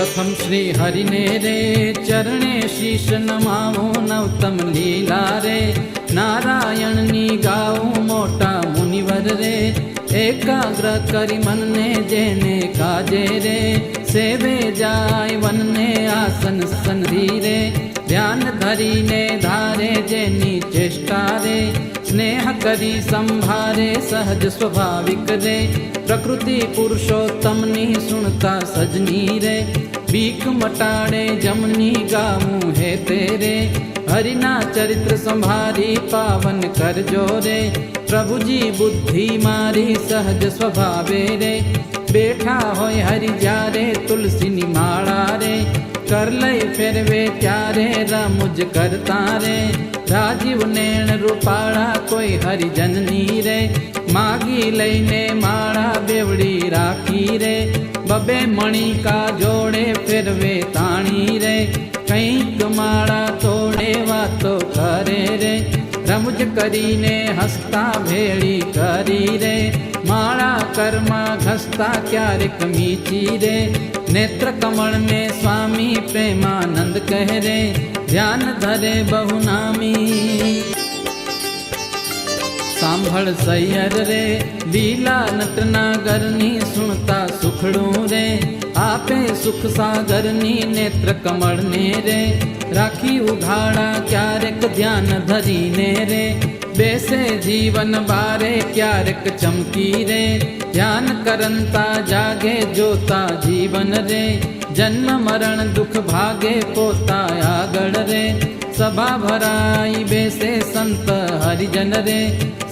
પ્રથમ શ્રી હરિને રે ચરણે શીશ નમાવો નવતમ લીલા રે નારાયણની ગાઓ મોટા મુનિવર રે એકાગ્ર કરી મનને જેને કાજે રે સેવે જાય વનને આસન સંધી રે ધ્યાન ધરીને ધારે જેની ચેષ્ટા રે સ્નેહ કરી સંભારે સહજ સ્વાભાવિક રે પ્રકૃતિ પુરુષોત્તમની સુણતા સજની રે બીક મટાડે જમની ગાવું હે તેરે હરિના ચરિત્ર સંભારી પાવન કરજો રે પ્રભુજી બુદ્ધિ મારી સહજ સ્વભાવે રે બેઠા હોય હરિ જ્યારે તુલસીની માળા રે કર લઈ ફેરવે ત્યારે રમુજ કરતા રે રાજીવ નેણ રૂપાળા કોઈ હરિજનની રે માગી લઈને માળા બેવડી રાખી રે બબે મણિકા જોડે ફેરવે તાણી રે, કંઈક માળા તોડે વાતો કરે રે. રમજ કરીને હસતા ભેળી કરી રે, માળા કર્મા ઘસતા ક્યારેક મીચી રે. નેત્ર કમળને સ્વામી પ્રેમાનંદ કહે રે, ધ્યાન ધરે બહુ નામી સાંભળ સૈયર રે લીલા નટનાગરની સુણતા સુખડું રે આપે સુખ સાગરની નેત્ર કમળને રે રાખી ઉઘાડા ક્યારેક ધ્યાન ધરીને રે બેસે જીવન બારે ક્યારેક ચમકી રે ધ્યાન કરંતા જાગે જોતા જીવન રે જન્મ મરણ દુઃખ ભાગે પોતા આગળ રે સભા ભરાઈ બેસે સંત હરિજન રે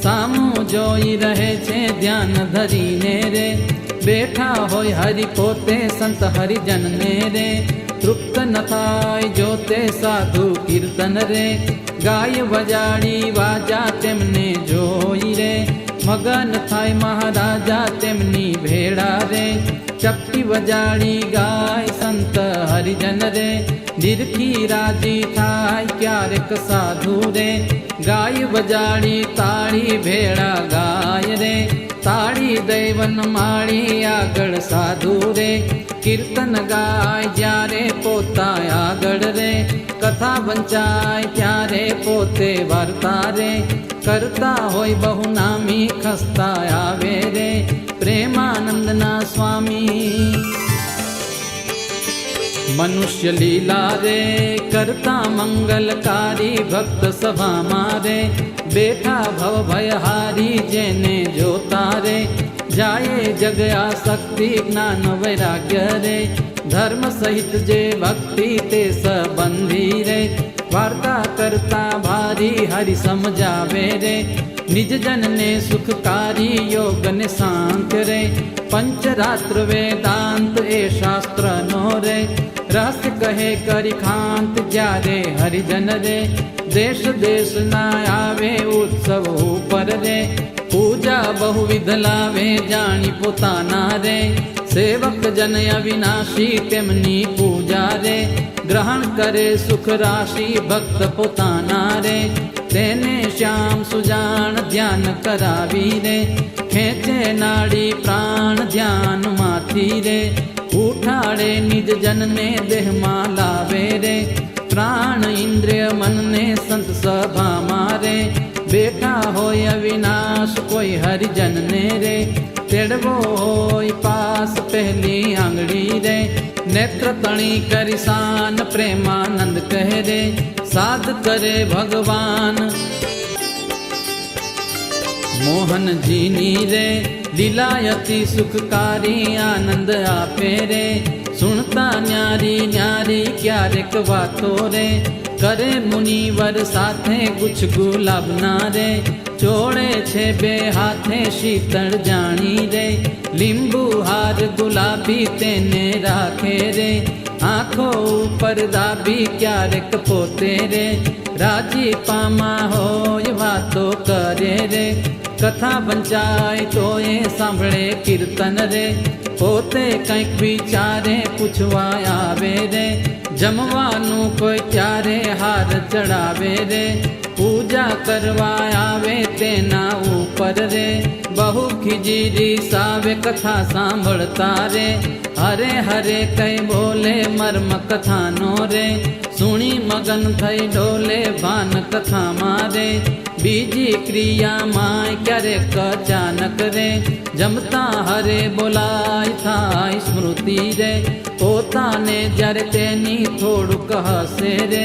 સામું જોઈ રહે છે, ધ્યાન ધરીને રે. બેઠા હોય હરિ પોતે, સંત હરિજનને રે. તૃપ્ત ન થાય જોતે સાધુ કીર્તન રે. ગાય વજાડી વાજા તેમને જોઈ રે. મગન થાય મહારાજા તેમની ભેળા રે. ચપટી વજાડી ગાય સંત હરિજન રે. નિરખી રાજી થાય ક્યારેક સાધુ રે, ગાય બજાડી તાળી ભેળા ગાય રે. તાળી દૈવન માળી આગળ સાધુ રે, કીર્તન ગાય જ્યારે પોતા આગળ રે. કથા વંચાય ત્યારે પોતે વાર્તા રે. કરતા હોય બહુ નામી ખસ્તા આવે રે. પ્રેમાનંદના સ્વામી. મનુષ્ય લીલા રે કરતા મંગલકારી ભક્ત સભામાં રે બેઠા ભવ ભયહારી જેને જોતા રે જાય જગ શક્તિ જ્ઞાન વૈરાગ્ય રે ધર્મ સહિત જે ભક્તિ તે સંબંધી રે વાર્તા કરતા ભારી હરિ સમજાવે રે નિજ જનને સુખકારી યોગ ને સાંખ્ય રે પંચરાત્ર વેદાંત એ શાસ્ત્ર નો રે રહસ્ય કહે, કરી ખાંત જ્યારે હરિજન રે, દેશ દેશ ના આવે ઉત્સવ ઉપર રે. પૂજા બહુવિધ લાવે, જાણી પોતાના રે. સેવક જન અવિનાશી તેમની પૂજા રે. ગ્રહણ કરે સુખ રાશિ ભક્ત પોતાના રે. તેને શ્યામ સુજાણ ધ્યાન કરાવી રે. ખેંચે નાડી પ્રાણ ધ્યાનમાંથી રે. ઉઠાડે નિજ જનને દેહમાં લાવે રે. પ્રાણ ઇન્દ્રિય મનને સંત સભા મારે. બેઠા હોય અવિનાશ કોઈ હરિજનને રે. તેડવો હોય પાસ પહેલી આંગળી રે. નેત્ર તણી કરી શાન પ્રેમાનંદ કહે રે. સાધ કરે ભગવાન મોહનજીની રે લીલાયતી સુખકારી આનંદ આપે રે સુણતા ન્યારી ન્યારી ક્યારેક વાતો રે કરે મુનિવર સાથે ગુચ્છ ગુલાબના રે ચોળે છે બે હાથે શીતળ જાણી રે લીંબુ હાર ગુલાબી તેને રાખે રે આંખો ઉપર દાબી ક્યારેક પોતે રે રાજી પામા હોય વાતો કરે રે કથા વંચાય તો એ સાંભળે કીર્તન રે. પોતે કંઈક વિચારે પૂછવા આવે રે. જમવાનું કોઈ ક્યારે હાર ચડાવે રે. પૂજા કરવા આવે તેના ઉપર રે બહુ ખીજીરી સાવે કથા સાંભળતા રે હરે હરે કઈ બોલે મર્મ કથાનો રે સુણી મગન થઈ ડોલે ભાન કથા મારે બીજી ક્રિયામાં ક્યારેક અચાનક રે જમતા હરે બોલાય થાય સ્મૃતિ રે પોતાને જ્યારે તેની થોડુંક હસે રે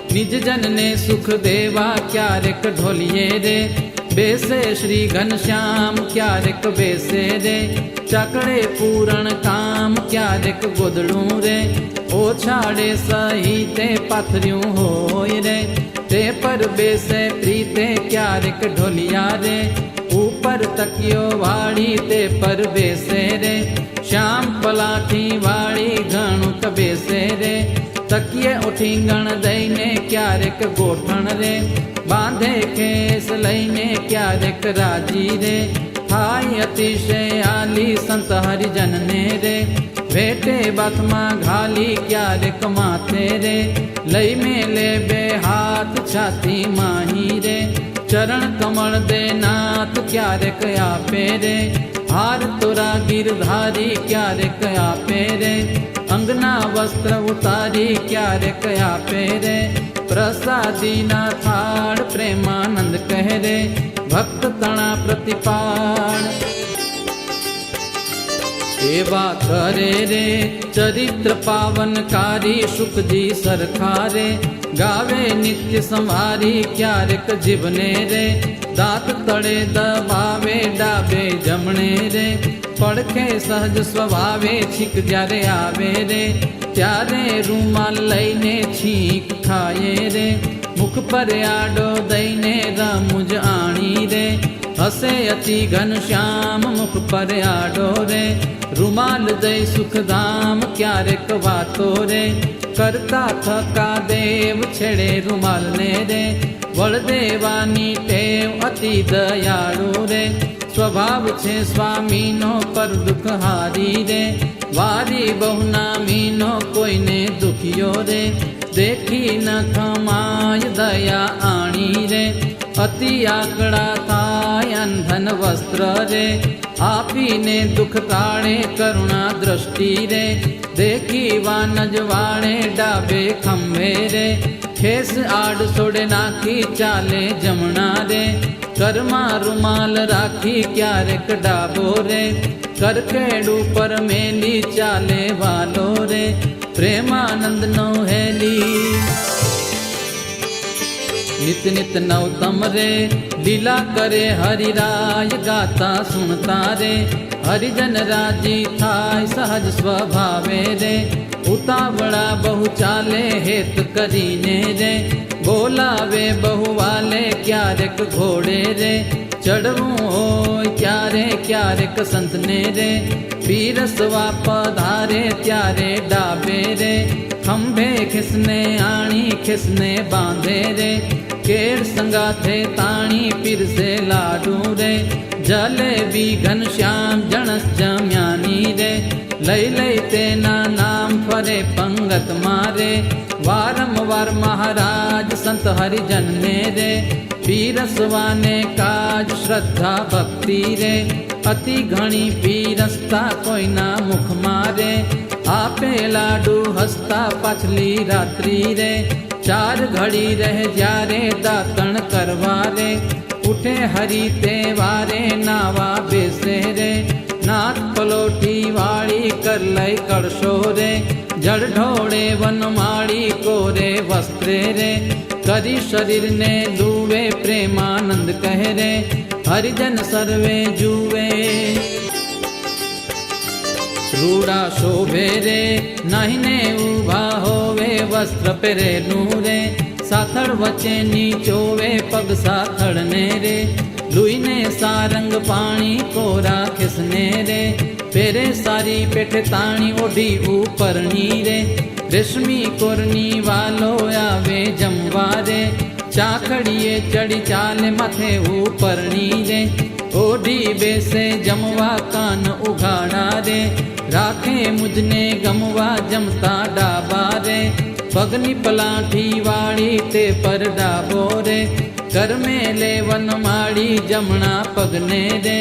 નિજ જનને સુખ દેવા ક્યારેક ઢોલીએ રે બેસે શ્રી ઘનશ્યામ ક્યારેક બેસે રે ચકડે પૂરણ કામ ક્યારેક ગોદડું રે ઓછાડે સહિતે પાથર્યું હોય રે તે પર બેસે પ્રીતે ક્યારેક ઢોલિયા રે ઉપર તકિયો વાળી તે પર બેસે રે શ્યામ પલાઠી વાળી ઘણું બેસે રે તકિયે ઉઠીંગણ દઈને ક્યારેક ગોઠણ રે, બાંધે કેસ લઈને ક્યારેક રાજી રે. થાય અતિશય આલી સંત હરિજનને રે, ભેટે બાથમાં ઘાલી ક્યારેક માથે રે. લઈ મેલે બે હાથ છાતી માહી રે, ચરણ કમળ દે નાથ ક્યારેક આપે રે. હાર તોરા ગીરધારી ક્યારેક આપે રે. અંગના વસ્ત્ર ઉતારી ક્યારેક આપે રે. પ્રસાદીના થાળ પ્રેમાનંદ કહે રે. ભક્ત તણા પ્રતિપાળ. એવા કરે રે, ચરિત્ર પાવનકારી સુખજી સરખારે. ગાવે નિત્ય સંવારી ક્યારેક જીવને રે. દાંત તળે દબાવે, ડાબે જમણે રે. પડખે સહજ સ્વભાવે છીક, જ્યારે આવે રે, ત્યારે રૂમાલ લઈને છીક ખાય રે. મુખ પર આડો દઈને રમુજ આણી રે. હસે અતિ ઘનશ્યામ મુખ પર આડો રે. રૂમાલ દઈ સુખધામ ક્યારેક વાતો રે. કરતા થકા દેવ છેડે રૂમાલને રે. વળદેવાની ટેવ અતિ દયાળુ રે. સ્વભાવ છે સ્વામીનો પર દુઃખ હારી રે. વારી બહુનામીનો કોઈને દુખ્યો રે. દેખી ન ખમાય દયા આણી રે. અતિ આકડા થાય અંધન વસ્ત્ર રે. આપીને દુઃખ તાળે કરુણા દ્રષ્ટિ રે. દેખી વાનજ વાળે ડાબે ખંભે રે. ખેસ આડ સોડે નાખી ચાલે જમણા રે. ઘરમાં રૂમાલ રાખી ક્યારેક ડાબો રે કરકેડ ઉપર મેલી ચાલે વાલો રે પ્રેમાનંદ નો હેલી નિત નિત નવતમ રે લીલા કરે હરિરાય ગાતા સુણતા રે હરિજન રાજી થાય સહજ સ્વભાવે રે ઉતાવળા બહુ ચાલે, હેત કરીને રે. બોલાવે બહુ વાલે ક્યારેક ઘોડે રે. ચડવું હોય ક્યારે, ક્યારેક સંતને રે. પીરસવા પધારે, ત્યારે ડાબે રે. ખંભે ખિસને, આણી ખિસને બાંધે રે. કેળ સંગાથે, તાણી પીરસે લાડુ રે. જલેબી ઘનશ્યામ જણસ જમ્યાની રે. લઈ લઈ તેના નામ ફરે પંગત મારે. વારંવાર મહારાજ સંત હરિજનને રે. પીરસવાને કાજ શ્રદ્ધા ભક્તિ રે. અતિ ઘણી પીરસતા કોઈના મુખ મારે. આપે લાડુ હસતા પાછલી રાત્રિ રે. ચાર ઘડી રહે જ્યારે દાતણ કરવા રે. ઉઠે હરી તે વારે નાવા બેસે રે. નાથ પલોઠી વાળી કર લઈ કળશો રે. જળ ઢોળે વનમાળી કોરે, વસ્ત્રે રે. કરી શરીરને દુવે, પ્રેમાનંદ કહે રે. હરિજન સર્વે જુવે રૂડા શોભે રે, નહીને ઊભા હોવે, વસ્ત્ર પહેરેલું રે સાથળ વચ્ચે ચોવે પગ સાથળને રે. લુઈને સારંગ પાણી કોરા ખિસને રે. પેરે સારી પેઠે તાણી ઓઢી ઉપરણી રે. રેશમી કોરની વાલો આવે જમવા રે. ચાખડીએ ચડી ચાલે માથે ઉપરણી રે. ઓઢી બેસે જમવા કાન ઉઘાડા રે. રાખે મુજને ગમવા જમતા ડાબા રે. પગની પલાઠી વાળી તે પરદા બોરે કરમે લેવન માળી જમણા પગને રે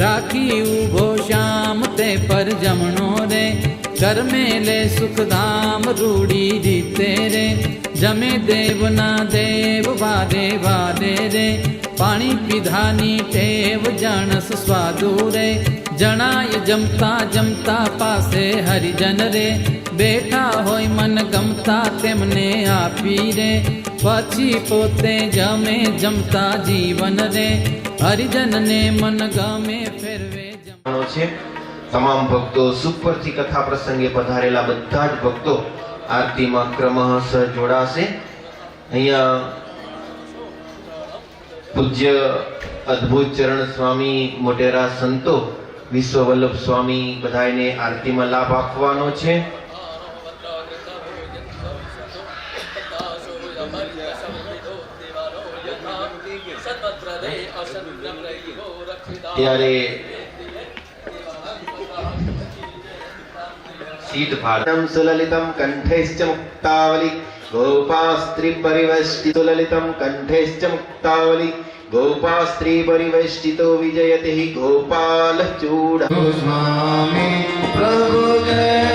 રાખી ઊભો શ્યામ તે પર જમણો રે. કરમે લે સુખધામ રૂડી રીતે રે. જમે દેવના દેવ વારે વારે રે. પાણી પીધાની ટેવ જાણસ સ્વાદુ રે જણાય જમતા જમતા પાસે હરિજન રે. બેઠા હોય મન ગમતા તેમને આપી રે. પછી પોતે જમે જમતા જીવન રે. હરિજનને મન ગમે ફેરવે છે. તમામ ભક્તો સુપરથી કથા પ્રસંગે પધારેલા બધા જ ભક્તો આરતીમાં ક્રમશ જોડાશે. અહીંયા પૂજ્ય અદ્ભુત ચરણ સ્વામી મોટેરા સંતો વિશ્વ વલ્લભ સ્વામી બધાને આરતીમાં લાભ આપવાનો છે ત્યારે शीत भारतम सुललितम कंठेश्च मुक्तावली गोपास्त्री परिवेष्टितो ललितम कंठेश्च मुक्तावली गोपास्त्री परिवेष्टितो विजयते हि गोपाल चूड स्वामी प्रभु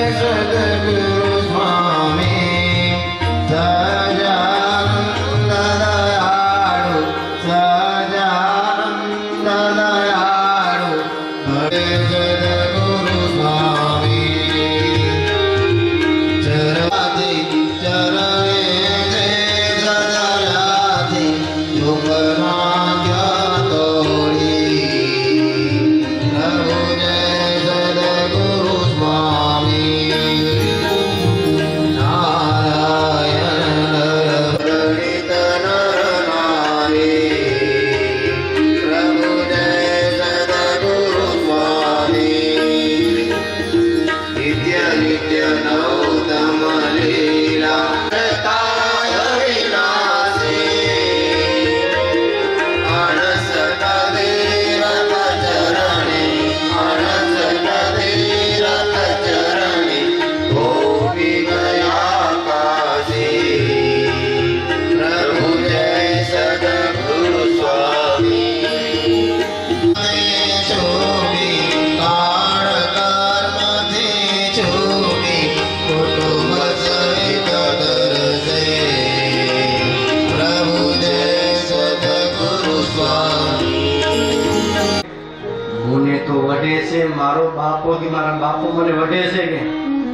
બાપો મને વઢે છે કે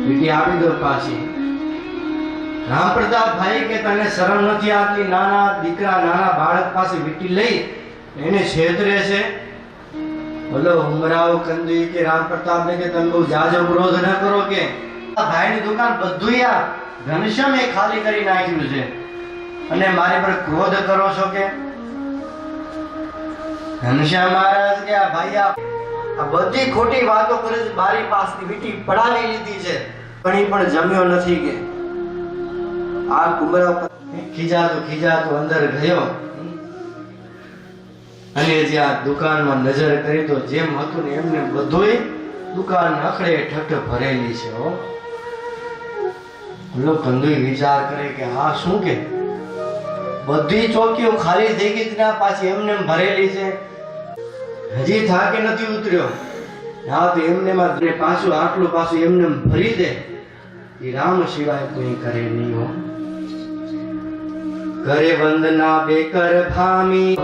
વીટી આપી દો પાછી. રામ પ્રતાપભાઈ કે તને શરમ નથી આવતી નાના દીકરા, નાના બાળક પાસે વીટી લઈ એને છેતરે છે બોલો, ઉમરાવ, કંદી કે રામ પ્રતાપ ને કે તમે બહુ જાજો ક્રોધ ન કરો કે? ભાઈની દુકાન બધું આ એ ખાલી કરી નાખ્યું છે. અને મારી પર ક્રોધ કરો છો કે? ઘનશ્યામ મહારાજ કે આ ભાઈ આ આ બધી ખોટી વાતો કરે છે બારી પાસની વીટી પડાવી લીધી છે. ઈ પણ જમ્યો નથી કે. આ કુમરા ખીજાતો ખીજાતો અંદર ગયો. અને જે આ દુકાનમાં નજર કરી તો જેમ હતું ને એમને બધુંય દુકાન અખડે ઠઠ ભરેલી છે, હો. કંદુઈ વિચાર કરે કે હા, શું કે? બધી ચોકીઓ ખાલી થઈ ગઈ પાછી એમને એમ ભરેલી છે. હજી થાકે નથી ઉતર્યો. હા તો એમને માં પાછું, આટલું પાછું એમને ભરી દે. એ રામ સિવાય કોઈ કરે નહીં હો. કરે વંદના બેકર ભામી.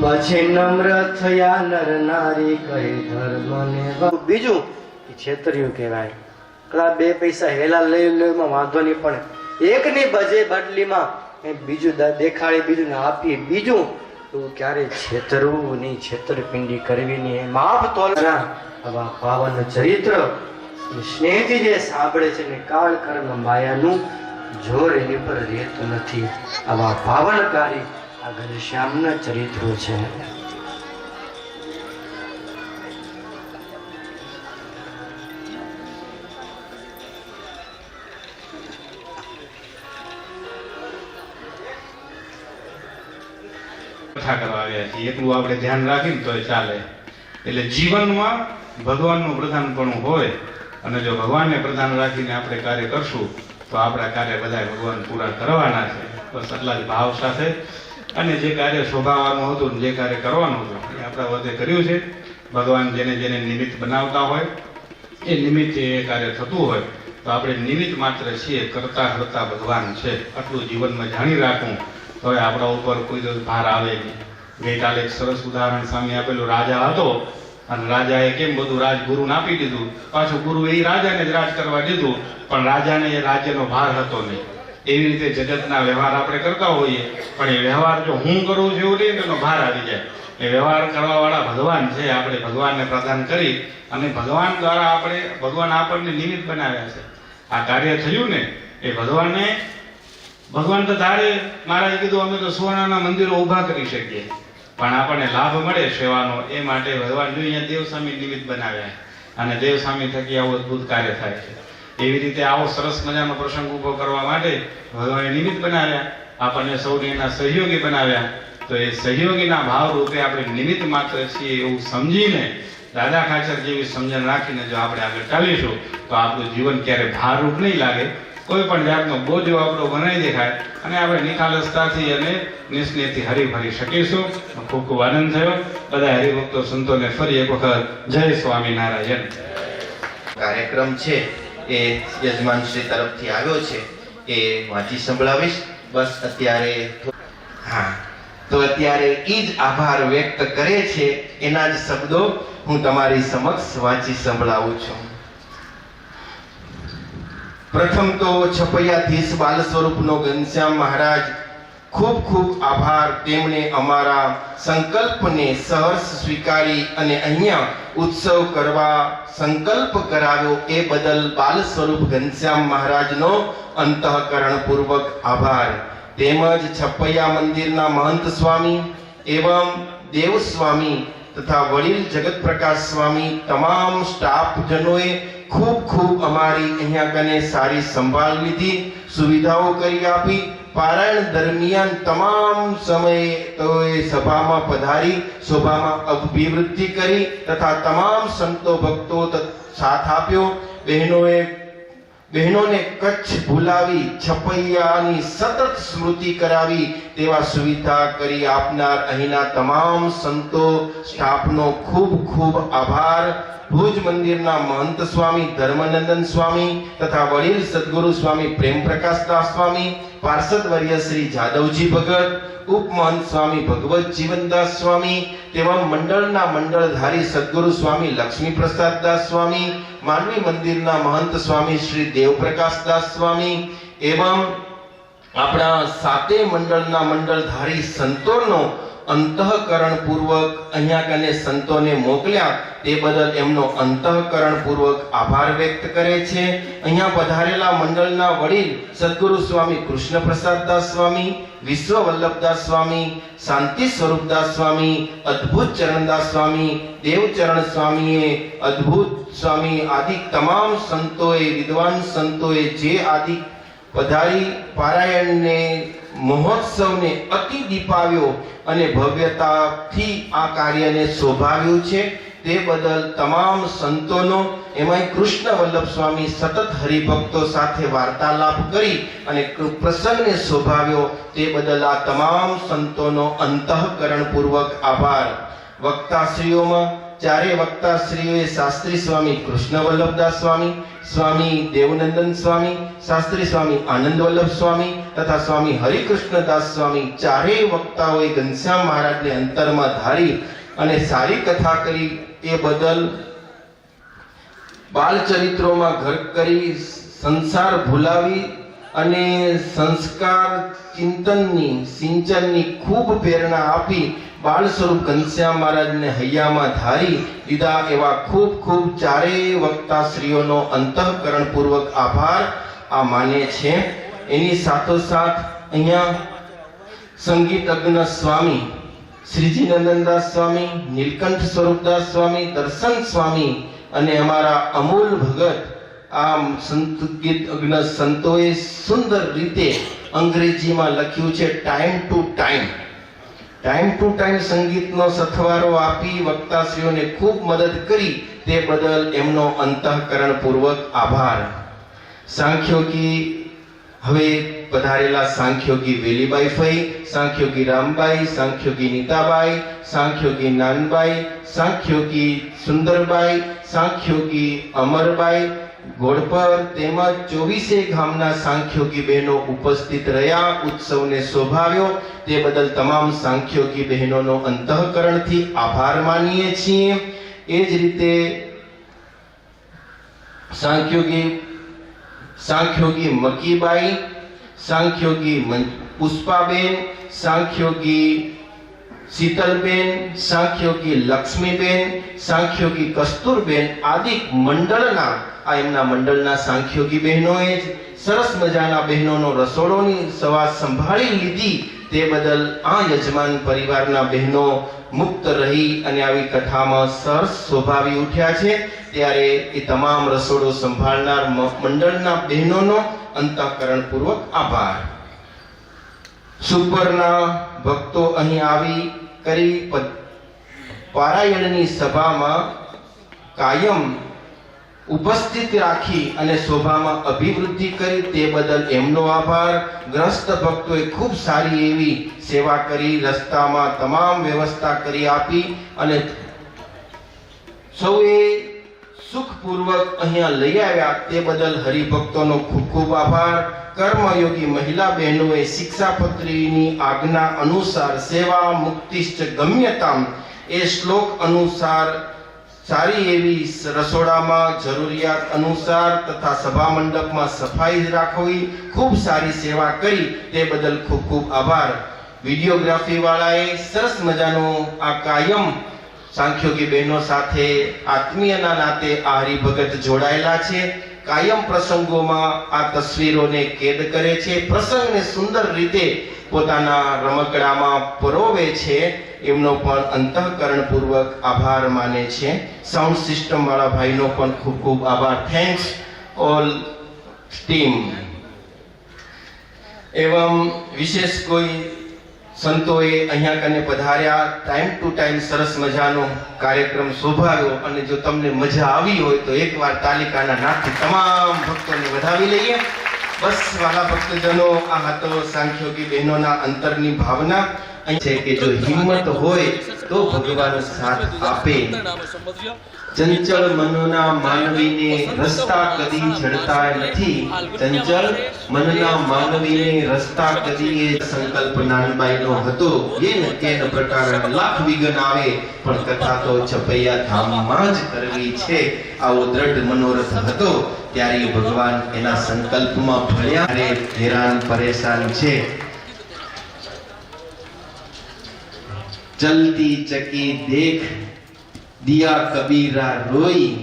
પછી નમ્ર થયા નર નારી કહે ધર્મ ને બીજું છેતર્યું કહેવાય. કદાચ બે પૈસા હેલા લઈ લેવામાં વાંધો નહીં પણ એકની બજે બદલીમાં એ બીજું દેખાડી, બીજું ને આપીએ, બીજું તું ક્યારે છેતરવું નહીં, છેતરપિંડી કરવી નહીં માફ તોલના આવા પાવન ચરિત્ર સ્નેહથી જે સાંભળે છે ને કાળ કર્મ માયાનું, જોર એની પર રહેતું નથી. આવા પાવનકારી આ ઘનશ્યામના ચરિત્રો છે. કથા કરવા આવ્યા છીએ. એટલું આપણે ધ્યાન રાખીને તો ચાલે. એટલે જીવનમાં ભગવાનનું પ્રધાનપણું હોય અને જો ભગવાનને પ્રધાન રાખીને આપણે કાર્ય કરશું, તો આપણા કાર્ય બધા ભગવાન પૂરા કરવાના છે. બસ આટલા જ ભાવ સાથે. અને જે કાર્ય શોભાવવાનું હતું જે કાર્ય કરવાનું હતું, એ આપણા વધે કર્યું છે. ભગવાન જેને જેને નિમિત્ત બનાવતા હોય, એ નિમિત્તે એ કાર્ય થતું હોય, તો આપણે નિમિત્ત માત્ર છીએ, કરતા કરતા ભગવાન છે. આટલું જીવનમાં જાણી રાખવું. તો આપણા ઉપર કોઈ દિવસ ભાર આવે નહીં. ગઈકાલે એક સરસ ઉદાહરણ સામે આપેલું રાજા હતો. અને રાજાએ કેમ બધું રાજ ગુરુને આપી દીધું? પાછું ગુરુ એ રાજાને જ રાજ કરવા દીધું. પણ રાજાને એ રાજ્યનો ભાર હતો નહીં. એવી રીતે જગતના વ્યવહાર આપણે કરતા હોઈએ. પણ એ વ્યવહાર જો હું કરું છું એવું નહીં એનો ભાર આવી જાય. એ વ્યવહાર કરવા વાળા ભગવાન છે, આપણે ભગવાનને પ્રદાન કરી અને ભગવાન દ્વારા આપણે, ભગવાન આપણને નિમિત્ત બનાવ્યા છે. આ કાર્ય થયું ને, એ ભગવાનને ભગવાન તો ધારે મહારાજ કીધું, અમે તો સુવર્ણના મંદિરો ઊભા કરી શકીએ. પણ આપણને લાભ મળે સેવાનો, એ માટે ભગવાન જો અહીંયા દેવસ્વામી નિમિત્ત બનાવ્યા અને દેવસ્વામી થકી આવું અદ્ભુત કાર્ય થાય છે. એવી રીતે આવો સરસ મજાનો પ્રસંગ ઊભો કરવા માટે ભગવાને નિમિત્ત બનાવ્યા. આપણને સૌને એના સહયોગી બનાવ્યા. તો એ સહયોગીના ભાવ રૂપે આપણે નિમિત્ત માત્ર છીએ એવું સમજીને દાદા ખાચર જેવી સમજણ રાખીને જો આપણે આગળ ચાલીશું, તો આપણું જીવન ક્યારે ભારરૂપ નહીં લાગે. કોઈ પણ જાતનો બોજો આપણો બનાવી દેખાય અને આપણે નિખાલસતાથી અને નિસ્નેહથી હરીફરી શકીશું. ખૂબ ખૂબ આનંદ થયો. બધા હરિભક્તો સંતોને ફરી એક વખત જય સ્વામિનારાયણ. કાર્યક્રમ છે એ યજમાન શ્રી તરફથી આવ્યો છે એ વાંચી સંભળાવીશ. બસ અત્યારે હા, તો અત્યારે એ જ આભાર વ્યક્ત કરે છે એના જ શબ્દો હું તમારી સમક્ષ વાંચી સંભળાવું છું. પ્રથમ તો છપૈયાધીશ બાલ સ્વરૂપનો ઘનશ્યામ મહારાજ, ખૂબ ખૂબ આભાર. તેમણે અમારા સંકલ્પને સહર્ષ સ્વીકારી અને અહીંયા ઉત્સવ કરવા સંકલ્પ કરાવ્યો. એ બદલ બાલ સ્વરૂપ ઘનશ્યામ મહારાજનો અંતઃકરણપૂર્વક આભાર. તેમજ છપૈયા મંદિરના મહંત સ્વામી એવમ દેવ સ્વામી તથા વડીલ જગત પ્રકાશ સ્વામી, તમામ સ્ટાફજનોએ ખૂબ ખૂબ અમારી અહીંયા કને સારી સંભાળ લીધી, સુવિધાઓ કરી આપી. પારાયણ દરમિયાન તમામ સમયે તેઓએ સભામાં પધારી, સભામાં અભિવૃદ્ધિ કરી તથા તમામ સંતો ભક્તો સાથ આપ્યો. બહેનોએ, બહેનોને કચ્છ ભૂલાવી, છપૈયાની સતત સ્મૃતિ કરાવી તેવા સુવિધા કરી આપનાર અહીંના તમામ સંતો, સ્ટાફનો ખૂબ ખૂબ આભાર. ભુજ મંદિરના મહંત સ્વામી, ધર્મનંદન સ્વામી તથા વડીલ સદગુરુ સ્વામી પ્રેમ પ્રકાશદાસ સ્વામી, પાર્ષદ વર્ય શ્રી જાદવજી ભગત ઉપમહંત સ્વામી ભગવત જીવનદાસ સ્વામી તેવા મંડળના મંડળધારી સદગુરુ સ્વામી લક્ષ્મી પ્રસાદદાસ સ્વામી, માનવી મંદિરના મહંત સ્વામી શ્રી દેવપ્રકાશદાસ સ્વામી એવં આપણા સાતે મંડળના મંડળધારી સંતોનો અંતઃકરણ પૂર્વક અહીંયા કને સંતોને મોકલ્યા, તે બદલ એમનો અંતઃકરણ પૂર્વક આભાર વ્યક્ત કરે છે. અહીંયા પધારેલા મંડળના વડીલ સદગુરુ સ્વામી કૃષ્ણપ્રસાદદાસ સ્વામી વિશ્વ વલ્લભદાસ સ્વામી, શાંતિ સ્વરૂપદાસ સ્વામી, અદ્ભુત ચરણદાસ સ્વામી, દેવચરણ સ્વામીએ, અદ્ભુત સ્વામી આદિ તમામ સંતોએ, વિદ્વાન સંતોએ જે આદિ પધારી પારાયણને મહોત્સવને અતિ દીપાવ્યો અને ભવ્યતાથી આ કાર્યને શોભાવ્યું છે. તે બદલ તમામ સંતોનો, એમાંય કૃષ્ણ વલ્લભ સ્વામી સતત હરિભક્તો સાથે વાર્તાલાપ કરી અને પ્રસંગને શોભાવ્યો. તે બદલ આ તમામ સંતોનો અંતઃકરણપૂર્વક આભાર. વક્તાશ્રીઓમાં ચારે વક્તાશ્રીઓએ શાસ્ત્રી સ્વામી કૃષ્ણ વલ્લભદાસ સ્વામી સ્વામી દેવનંદન સ્વામી, શાસ્ત્રી સ્વામી આનંદ વલ્લભ સ્વામી તથા સ્વામી હરિકૃષ્ણદાસ સ્વામી ચારેય વક્તાઓએ ઘનશ્યામ મહારાજને અંતરમાં ધારી અને સારી કથા કરી એ બદલ બાલચરિત્રોમાં ઘર કરી, સંસાર ભૂલાવી અને સંસ્કાર ચિંતનની, સિંચનની ખૂબ પ્રેરણા આપી બાળ સ્વરૂપ ઘનશ્યામ મહારાજને હૈયામાં ધારી દીધા એવા ખૂબ ખૂબ ચારેય વક્તાશ્રીઓનો અંતઃકરણપૂર્વક આભાર. આ માને છે. એની સાથોસાથ અહીંયા સંગીતજ્ઞ સ્વામી શ્રીજી નંદનદાસ સ્વામી, નીલકંઠ સ્વરૂપદાસ સ્વામી, દર્શન સ્વામી અને અમારા અમૂલ ભગત આ સંગીતજ્ઞ સંતોએ સુંદર રીતે અંગ્રેજીમાં લખ્યું છે time to time time to time સંગીતનો સથવારો આપી વક્તાશ્રીઓને ખૂબ મદદ કરી તે બદલ એમનો અંતઃકરણપૂર્વક આભાર. સાંખ્યોગી, હવે પધારેલા સાંખ્યોગી વેલીબાઈ ફઈ, સાંખ્યોગી રામબાઈ, સાંખ્યોગી નીતાબાઈ, સાંખ્યોગી નાનબાઈ, સાંખ્યોગી સુંદરબાઈ, સાંખ્યોગી અમરબાઈ ગોળપર તેમજ ચોવીસે ગામના સાંખ્યોગી બહેનો ઉપસ્થિત રહ્યા. ઉત્સવને શોભાવ્યો. તે બદલ તમામ સાંખ્યોગી બહેનોનો અંતઃકરણથી આભાર માનીએ છીએ. એ જ રીતે સાંખ્યોગી સાંખ્યોગી મકીબાઈ, સાંખ્યોગી પુષ્પાબેન, સાંખ્યોગી શીતલબેન સાંખ્યોગી લક્ષ્મીબેન સાંખ્યોગી કસ્તુરબેન આદિ મંડળના આ એમના મંડળના સાંખ્યોગી બહેનોએ જ સરસ મજાના બહેનોનો રસોડોની સવા સંભાળી લીધી તે બદલ આ યજમાન પરિવારના બહેનો મુક્ત રહી અને આવી કથામાં સરસ શોભાવી ઉઠ્યા છે ત્યારે એ તમામ રસોડો સંભાળનાર મંડળના બહેનોનો અંતઃકરણપૂર્વક આભાર સુપરના ભક્તો અહીં આવી કરી પારાયણની સભામાં કાયમ ઉપસ્થિત રાખી અને શોભામાં અભિવૃદ્ધિ કરી તે બદલ એમનો આભાર. ગ્રસ્ત ભક્તોએ ખૂબ સારી એવી સેવા કરી, રસ્તામાં તમામ વ્યવસ્થા કરી આપી અને સૌએ સુખપૂર્વક અહીંયા લઈ આવ્યા. તે બદલ હરિભક્તોનો ખૂબ ખૂબ આભાર. કર્મયોગી મહિલા બહેનોએ શિક્ષાપત્રીની આજ્ઞા અનુસાર સેવા મુક્તિશ્ચ ગમ્યતામ એ શ્લોક અનુસાર સારી એવી રસોડામાં જરૂરિયાત અનુસાર તથા સભા મંડપમાં સફાઈ રાખવી, ખૂબ સારી સેવા કરી તે બદલ ખૂબ ખૂબ આભાર. વિડીયોગ્રાફી વાળાએ સરસ મજાનો આ કાયમ સાંખ્યોગી બહેનો સાથે આત્મીયના નાતે આ હરિભગત જોડાયેલા છે. કાયમ પ્રસંગોમાં આ તસવીરોને કેદ કરે છે. પ્રસંગને સુંદર રીતે પોતાના રમકડામાં પરોવે છે. એમનો પણ અંતઃકરણપૂર્વક આભાર માને છે. સાઉન્ડ સિસ્ટમવાળા ભાઈનો પણ ખૂબ ખૂબ આભાર. થેન્ક્સ ઓલ ટીમ એવમ વિશેષ કોઈ સંતોએ અહીંયા કને પધાર્યા. ટાઈમ ટુ ટાઈમ સરસ મજાનો કાર્યક્રમ શોભાવ્યો અને જો તમને મજા આવી હોય તો એકવાર તાલિકાના નાથથી તમામ ભક્તોને વધાવી લઈએ. બસ વાલા ભક્તજનો, આ હતો સાંખ્યોગી બહેનોના અંતરની ભાવના. છે કે જો હિંમત હોય તો ભગવાન સાથ આપે. ચંચળ મનના માનવીને રસ્તા કદી જડતા નથી. ચંચળ મનના માનવીને રસ્તા કદી એ સંકલ્પ નાનબાઈનો હતો. એ ને તેન પ્રકાર લાખ વિઘ્ન આવે. પણ કથા તો છપૈયા ધામમાં જ કરવી છે. આવો દ્રઢ મનોરથ હતો. ત્યારે ભગવાન એના સંકલ્પમાં ભળ્યા હેરાન પરેશાન છે. ચલતી ચકી દેખ દિયા કબીરા રોઈ.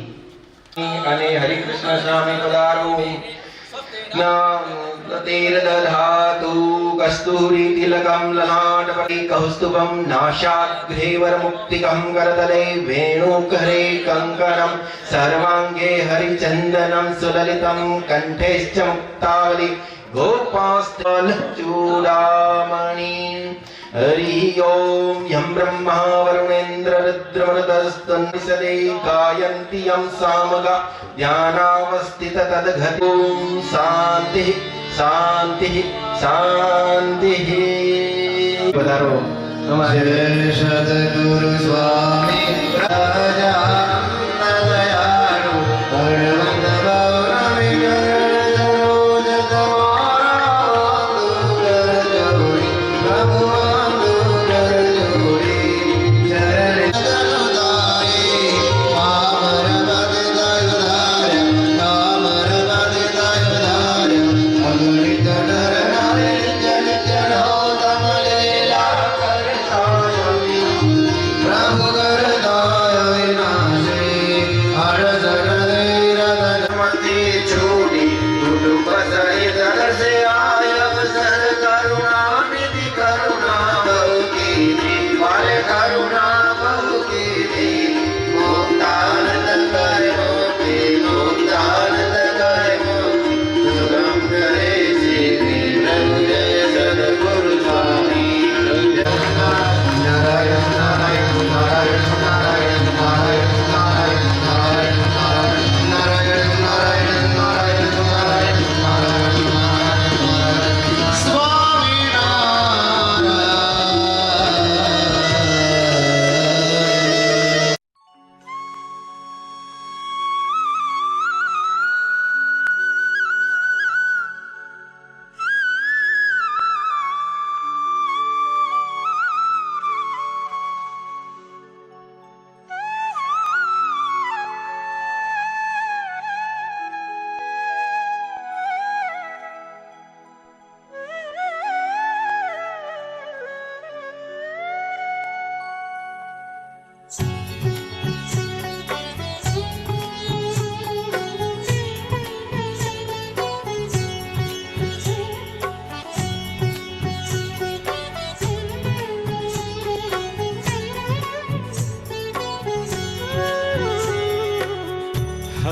અને હરિકૃષ્ણ સ્વામી પધારો. તીર प्रतीर्दधातु कस्तूरि तिलकम् ललाटवै कौस्तुभम् नाशाग्रेवरमुक्तिकङ्गरदले वेणुकरे कङ्कणम् सर्वाङ्गे हरिचन्दनम् सुललितम् कण्ठेश्च मुक्तावलि गोपास्तलचूडामणि। हरि ॐ यं ब्रह्मा वरुणेन्द्ररुद्रमृतस्तन्निषदे गायन्ति यम् सामगा। ज्ञानावस्थित तद्घतु शान्तिः शान्तिः शान्तिः। वदरो नम शिरे शद्गुरुस्वामी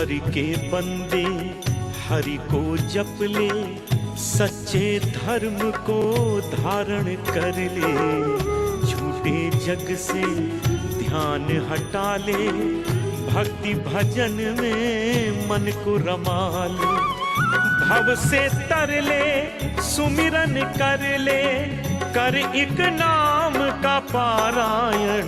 हरि के बंदे, हरि को जप ले, सच्चे धर्म को धारण कर ले। झूठे जग से ध्यान हटा ले, भक्ति भजन में मन को रमा ले। भव से तर ले, सुमिरन कर ले, कर एक नाम का पारायण।